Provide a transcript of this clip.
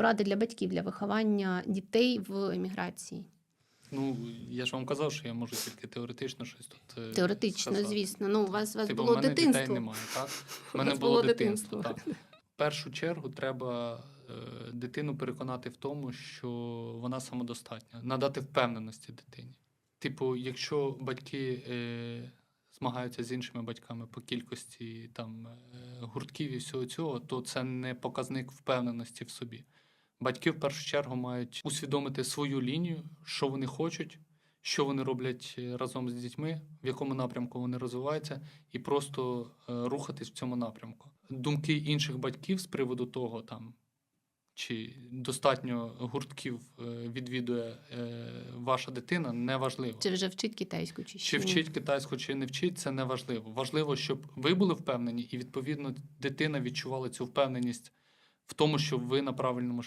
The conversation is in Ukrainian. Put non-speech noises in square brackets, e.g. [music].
Поради для батьків для виховання дітей в еміграції. Ну, я ж вам казав, що я можу тільки теоретично щось тут. е, Теоретично, сказати. звісно. Ну, у вас, у вас Типу, було мене дитинство. дітей немає, так? У [laughs] У мене було, було дитинство. дитинство. Так. В першу чергу треба е, дитину переконати в тому, що вона самодостатня, надати впевненості дитині. Типу, якщо батьки е, змагаються з іншими батьками по кількості там, е, гуртків і всього цього, то це не показник впевненості в собі. Батьки в першу чергу мають усвідомити свою лінію, що вони хочуть, що вони роблять е, разом з дітьми, в якому напрямку вони розвиваються, і просто е, рухатись в цьому напрямку. Думки інших батьків з приводу того, там чи достатньо гуртків е, відвідує ваша дитина, не важливо. Чи вже вчить китайську, чи, Чи вчить китайську, чи не вчить, це не важливо. Важливо, щоб ви були впевнені, і відповідно дитина відчувала цю впевненість в тому, що ви на правильному